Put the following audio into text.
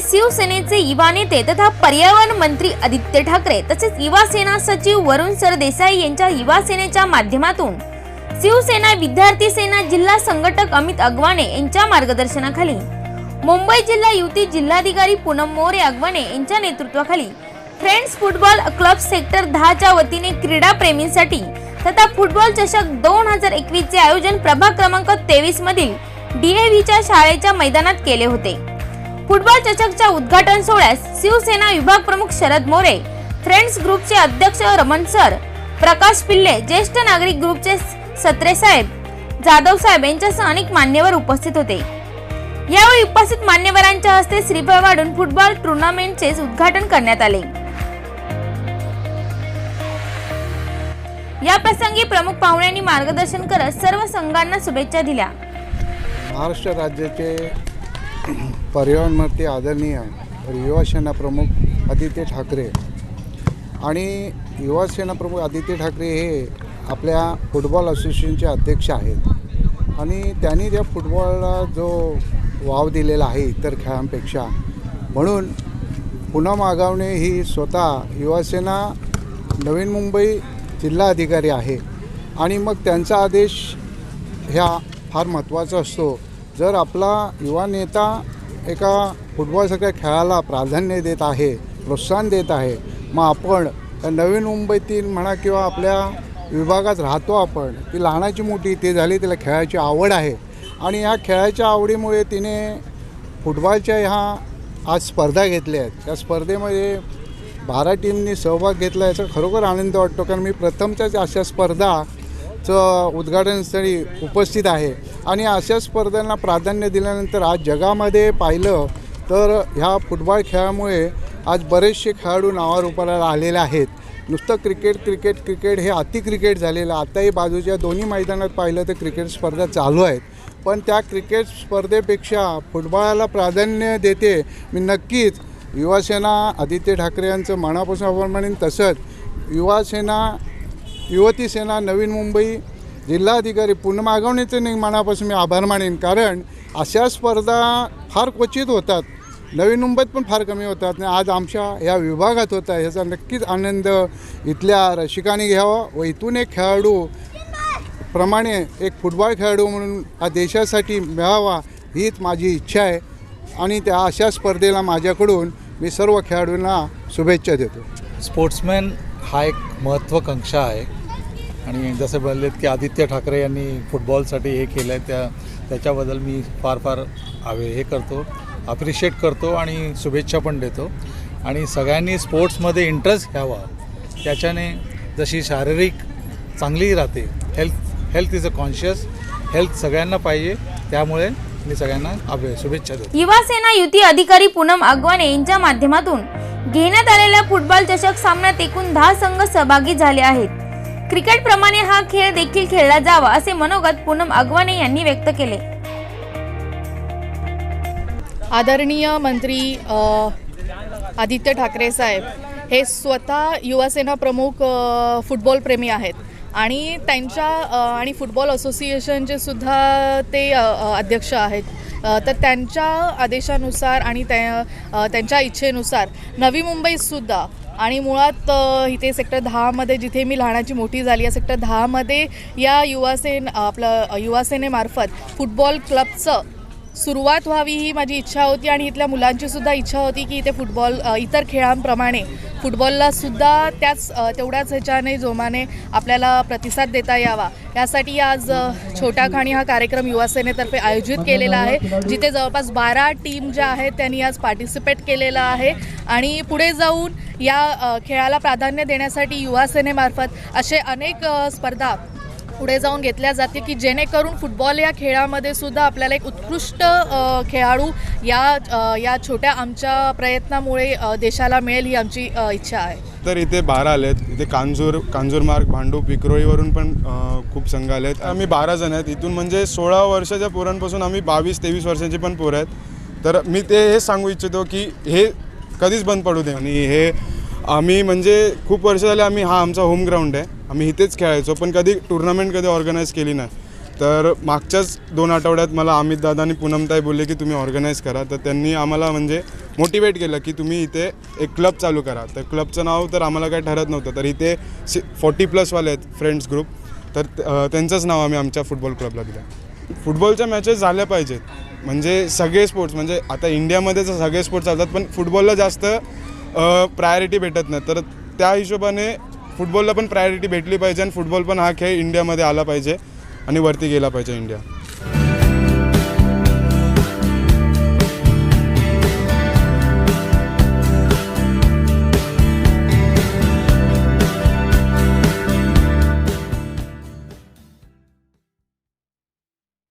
शिवसेनेचे युवा नेते तथा पर्यावरण मंत्री आदित्य ठाकरे तसेच युवा सेना सचिव वरुण सरदेसाई यांच्या युवा सेनेच्या माध्यमातून शिवसेना विद्यार्थी सेना जिल्हा संघटक अमित अगवाने यांच्या मार्गदर्शनाखाली मुंबई जिल्हा युती जिल्हाधिकारी पूनम मोरे अगवाने यांच्या नेतृत्वाखाली फ्रेंड्स फुटबॉल क्लब सेक्टर दहाच्या वतीने क्रीडा प्रेमींसाठी तथा फुटबॉल चषक दोन हजार एकवीसचे आयोजन प्रभाग क्रमांक तेवीस मधील डीएव्हीच्या शाळेच्या मैदानात केले होते. फुटबॉल चषकच्या उद्घाटन सोहळ्यास शिवसेना विभाग प्रमुख शरद मोरे फ्रेंड्स ग्रुपचे अध्यक्ष रमण सर प्रकाश पिल्ले ज्येष्ठ नागरिक ग्रुपचे सत्रे साहेब जाधव साहेब यांच्यासह अनेक मान्यवर उपस्थित होते. यावेळी उपस्थित मान्यवरांच्या हस्ते श्रीफळ वाढून फुटबॉल टुर्नामेंटचे उद्घाटन करण्यात आले. या प्रसंगी प्रमुख पाहुण्यांनी मार्गदर्शन करत सर्व संघांना शुभेच्छा दिल्या. महाराष्ट्र राज्याचे पर्यावरण मंत्री आदरणीय युवासेना प्रमुख आदित्य ठाकरे. आणि युवासेना प्रमुख आदित्य ठाकरे हे आपल्या फुटबॉल असोसिएशनचे अध्यक्ष आहेत. आणि त्यांनी त्या फुटबॉलला जो वाव दिलेला आहे इतर खेळांपेक्षा म्हणून पुन्हा मागावणे ही स्वतः युवासेना नवीन मुंबई जिल्हा अधिकारी आहे. आणि मग त्यांचा आदेश ह्या फार महत्त्वाचा असतो. जर आपला युवा नेता एका फुटबॉलसारख्या खेळाला प्राधान्य देत आहे प्रोत्साहन देत आहे मग आपण त्या नवीन मुंबईतील म्हणा किंवा आपल्या विभागात राहतो आपण ती लहानाची मोठी ती झाली तिला खेळाची आवड आहे. आणि ह्या खेळाच्या आवडीमुळे तिने फुटबॉलच्या ह्या आज स्पर्धा घेतल्या आहेत. त्या स्पर्धेमध्ये बारा टीमनी सहभाग घेतला याचा खरोखर आनंद वाटतो कारण मी प्रथमच्याच अशा स्पर्धा चं उद्घाटनस्थळी उपस्थित आहे. आणि अशा स्पर्धांना प्राधान्य दिल्यानंतर आज जगामध्ये पाहिलं तर ह्या फुटबॉल खेळामुळे आज बरेचसे खेळाडू नावारूपाला आलेले आहेत. नुसतं क्रिकेट क्रिकेट क्रिकेट हे अति क्रिकेट झालेलं. आताही बाजूच्या दोन्ही मैदानात पाहिलं तर क्रिकेट स्पर्धा चालू आहेत. पण त्या क्रिकेट स्पर्धेपेक्षा फुटबॉलाला प्राधान्य देते मी नक्कीच. युवासेना आदित्य ठाकरे यांचं मनापासून आभार मानेन तसंच युवासेना युवती सेना नवीन मुंबई जिल्हाधिकारी पुन्हा मनापासून मी आभार मानेन. कारण अशा स्पर्धा फार क्वचित होतात. नवीन मुंबईत पण फार कमी होतात आणि आज आमच्या या विभागात होता ह्याचा नक्कीच आनंद इथल्या रसिकाने घ्यावा व इथून एक खेळाडू प्रमाणे एक फुटबॉल खेळाडू म्हणून हा देशासाठी मिळावा हीच माझी इच्छा आहे. आणि त्या अशा स्पर्धेला माझ्याकडून मी सर्व खेळाडूंना शुभेच्छा देतो. स्पोर्ट्समॅन हा एक महत्त्वाकांक्षा आहे. आणि जसे बोललेत की आदित्य ठाकरे यांनी फुटबॉलसाठी हे केलं आहे त्या त्याच्याबद्दल मी फार फार हवे हे करतो अप्रिशिएट करतो आणि शुभेच्छा पण देतो. आणि सगळ्यांनी स्पोर्ट्समध्ये इंटरेस्ट घ्यावा. त्याच्याने जशी शारीरिक चांगली राहते health health is a conscious health सगळ्यांना पाहिजे त्यामुळे मी सगळ्यांना शुभेच्छा देतो. युवा सेना युती अधिकारी पूनम अगवाने यांच्या माध्यमातून घेण्यात आलेल्या फुटबॉल चषक सामन्यात एकूण दहा संघ सहभागी झाले आहेत. क्रिकेट प्रमाणे हा खेळ देखील खेळला जावा असे मनोगत पूनम अगवाने यांनी व्यक्त केले. आदरणीय मंत्री आदित्य ठाकरे साहेब हे स्वतः युवासेना प्रमुख फुटबॉलप्रेमी आहेत. आणि त्यांच्या आणि फुटबॉल असोसिएशनचे सुद्धा ते अध्यक्ष आहेत. तर त्यांच्या आदेशानुसार आणि त्या त्यांच्या इच्छेनुसार नवी मुंबईतसुद्धा आणि मुळात इथे सेक्टर दहामध्ये जिथे मी लहानाची मोठी झाली या सेक्टर दहामध्ये या युवासेन आपलं युवासेनेमार्फत फुटबॉल क्लबचं सुरुवात व्हावी ही माझी इच्छा होती आणि इथल्या मुलांची सुद्धा इच्छा होती की इथे फुटबॉल इतर खेळांप्रमाणे फुटबॉलला सुद्धा त्याच तेवढ्याच ह्याच्याने जोमाने आपल्याला प्रतिसाद देता यावा. यासाठी आज छोटा खाणी हा कार्यक्रम युवासेनेतर्फे आयोजित केलेला आहे जिथे जवळपास बारा टीम ज्या आहेत त्यांनी आज पार्टिसिपेट केलेलं आहे आणि पुढे जाऊन या खेळाला प्राधान्य देण्यासाठी युवासेनेमार्फत असे अनेक स्पर्धा पुढे जाऊन घेतल्या जाते की जेणेकरून फुटबॉल या खेळामध्ये सुद्धा आपल्याला एक उत्कृष्ट खेळाडू या या छोट्या आमच्या प्रयत्नामुळे देशाला मिळेल ही आमची इच्छा आहे. तर इथे बारा आलेत. इथे कांजूर कांजूरमार्ग भांडूप विक्रोळीवरून पण खूप संघ आलेत. आम्ही बारा जण आहेत. इथून म्हणजे सोळा वर्षाच्या पोरांपासून आम्ही बावीस तेवीस वर्षांची पण पोरं आहेत. तर मी ते हे सांगू इच्छितो की हे कधीच बंद पडू दे. आणि हे आम्ही म्हणजे खूप वर्ष झाले आम्ही हा आमचा होम ग्राउंड आहे. आम्ही इथेच खेळायचो पण कधी टुर्नामेंट कधी ऑर्गनाईज केली नाही. तर मागच्याच दोन आठवड्यात मला अमित दादा आणि पूनमताई बोलले की तुम्ही ऑर्गनाईज करा. तर त्यांनी आम्हाला म्हणजे मोटिवेट केलं की तुम्ही इथे एक क्लब चालू करा. तर क्लबचं नाव तर आम्हाला काही ठरत नव्हतं. तर इथे सि फोर्टी प्लसवाले आहेत फ्रेंड्स ग्रुप तर त्यांचंच नाव आम्ही आमच्या फुटबॉल क्लबला दिलं. फुटबॉलच्या मॅचेस झाल्या पाहिजेत. म्हणजे सगळे स्पोर्ट्स म्हणजे आता इंडियामध्ये तर सगळे स्पोर्ट्स चालतात पण फुटबॉलला जास्त प्रायोरिटी भेटत नाही. तर त्या हिशोबाने फुटबॉलला पण प्रायोरिटी भेटली पाहिजे आणि फुटबॉल पण हा खेळ इंडियामध्ये आला पाहिजे आणि वरती गेला पाहिजे इंडिया.